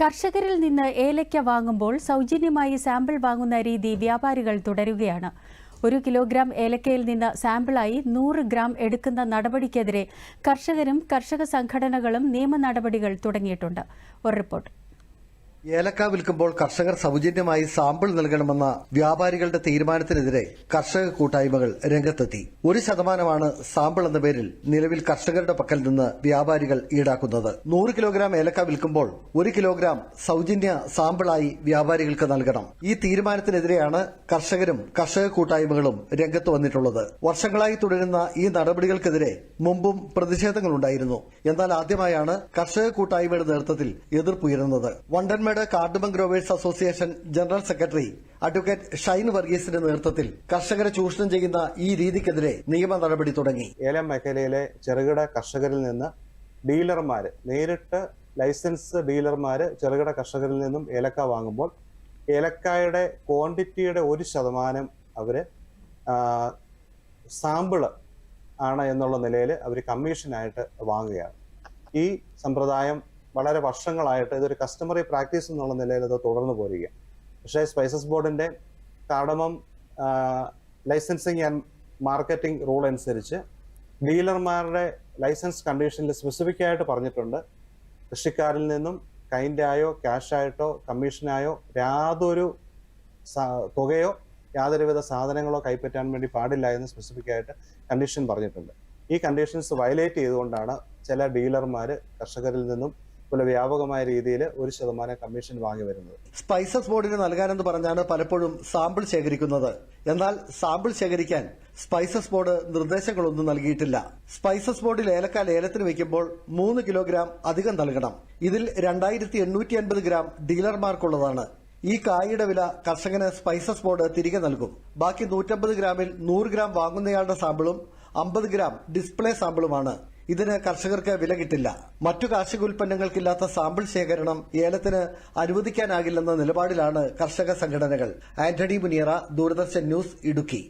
കർഷകരിൽ നിന്ന് ഏലയ്ക്ക വാങ്ങുമ്പോൾ സൗജന്യമായി സാമ്പിൾ വാങ്ങുന്ന രീതി വ്യാപാരികൾ തുടരുകയാണ്. ഒരു കിലോഗ്രാം ഏലക്കയിൽ നിന്ന് സാമ്പിളായി നൂറ് ഗ്രാം എടുക്കുന്ന നടപടിക്കെതിരെ കർഷകരും കർഷക സംഘടനകളും നിയമ നടപടികൾ തുടങ്ങിയിട്ടുണ്ട്. ഒരു റിപ്പോർട്ട്. ഏലക്ക വിൽക്കുമ്പോൾ കർഷകർ സൗജന്യമായി സാമ്പിൾ നൽകണമെന്ന വ്യാപാരികളുടെ തീരുമാനത്തിനെതിരെ കർഷക കൂട്ടായ്മകൾ രംഗത്തെത്തി. ഒരു ശതമാനമാണ് സാമ്പിൾ എന്ന പേരിൽ നിലവിൽ കർഷകരുടെ പക്കൽ നിന്ന് വ്യാപാരികൾ ഈടാക്കുന്നത്. നൂറ് കിലോഗ്രാം ഏലക്ക വിൽക്കുമ്പോൾ ഒരു കിലോഗ്രാം സൗജന്യ സാമ്പിളായി വ്യാപാരികൾക്ക് നൽകണം. ഈ തീരുമാനത്തിനെതിരെയാണ് കർഷകരും കർഷക കൂട്ടായ്മകളും രംഗത്ത് വന്നിട്ടുള്ളത്. വർഷങ്ങളായി തുടരുന്ന ഈ നടപടികൾക്കെതിരെ മുമ്പും പ്രതിഷേധങ്ങളുണ്ടായിരുന്നു. എന്നാൽ ആദ്യമായാണ് കർഷക കൂട്ടായ്മയുടെ നേതൃത്വത്തിൽ എതിർപ്പുയരുന്നത്. Vandanmedu cardamom growers association general secretary advocate Shine വർഗീസിന്റെ നേതൃത്വത്തിൽ കർഷകരെ ചൂഷണം ചെയ്യുന്ന ഈ രീതിക്കെതിരെ നിയമ നടപടി തുടങ്ങി. ഏലം മേഖലയിലെ ചെറുകിട കർഷകരിൽ നിന്ന് ഡീലർമാർ നേരിട്ട് ലൈസൻസ് ഡീലർമാർ ചെറുകിട കർഷകരിൽ നിന്നും ഏലക്ക വാങ്ങുമ്പോൾ ഏലക്കായുടെ ക്വാണ്ടിറ്റിയുടെ ഒരു ശതമാനം അവർ സാമ്പിൾ ആണ് എന്നുള്ള നിലയിൽ അവർ കമ്മീഷനായിട്ട് വാങ്ങുകയാണ്. ഈ സമ്പ്രദായം വളരെ വർഷങ്ങളായിട്ട് ഇതൊരു കസ്റ്റമറി പ്രാക്ടീസ് എന്നുള്ള നിലയിൽ അത് തുടർന്നു പോരുക പക്ഷേ സ്പൈസസ് ബോർഡിന്റെ cardamom licensing and marketing rule അനുസരിച്ച് ഡീലർമാരുടെ ലൈസൻസ് കണ്ടീഷനിൽ സ്പെസിഫിക് ആയിട്ട് പറഞ്ഞിട്ടുണ്ട്. കൃഷിക്കാരിൽ നിന്നും കൈൻഡായോ ക്യാഷായിട്ടോ കമ്മീഷനായോ യാതൊരു തുകയോ യാതൊരുവിധ സാധനങ്ങളോ കൈപ്പറ്റാൻ വേണ്ടി പാടില്ല എന്ന് സ്പെസിഫിക് ആയിട്ട് കണ്ടീഷൻ പറഞ്ഞിട്ടുണ്ട്. ഈ കണ്ടീഷൻസ് വയലേറ്റ് ചെയ്തുകൊണ്ടാണ് ചില ഡീലർമാർ കർഷകരിൽ നിന്നും പോലെ വ്യാപകമായ രീതിയിൽ ഒരു ശതമാനം കമ്മീഷൻ വാങ്ങി വരുന്നത്. സ്പൈസസ് ബോർഡിന് നൽകാനെന്ന് പറഞ്ഞാണ് പലപ്പോഴും സാമ്പിൾ ശേഖരിക്കുന്നത്. എന്നാൽ സാമ്പിൾ ശേഖരിക്കാൻ സ്പൈസസ് ബോർഡ് നിർദ്ദേശങ്ങളൊന്നും നൽകിയിട്ടില്ല. സ്പൈസസ് ബോർഡിൽ ഏലക്ക ലേലത്തിന് വയ്ക്കുമ്പോൾ മൂന്ന് കിലോഗ്രാം അധികം നൽകണം. ഇതിൽ രണ്ടായിരത്തി എണ്ണൂറ്റി അൻപത് ഗ്രാം ഡീലർമാർക്കുള്ളതാണ്. ഈ കായയുടെ വില കർഷകന് സ്പൈസസ് ബോർഡ് തിരികെ നൽകും. ബാക്കി നൂറ്റമ്പത് ഗ്രാമിൽ നൂറ് ഗ്രാം വാങ്ങുന്നയാളുടെ സാമ്പിളും അമ്പത് ഗ്രാം ഡിസ്പ്ലേ സാമ്പിളുമാണ് ഇതിന് കർഷകർക്ക് വില കിട്ടില്ല. മറ്റു കാർഷിക ഉൽപ്പന്നങ്ങൾക്കില്ലാത്ത സാമ്പിൾ ശേഖരണം ഏലത്തിന് അനുവദിക്കാനാകില്ലെന്ന നിലപാടിലാണ് കർഷക സംഘടനകൾ. ആന്റണി മുനിയറ ദൂരദർശൻ ന്യൂസ് ഇടുക്കി.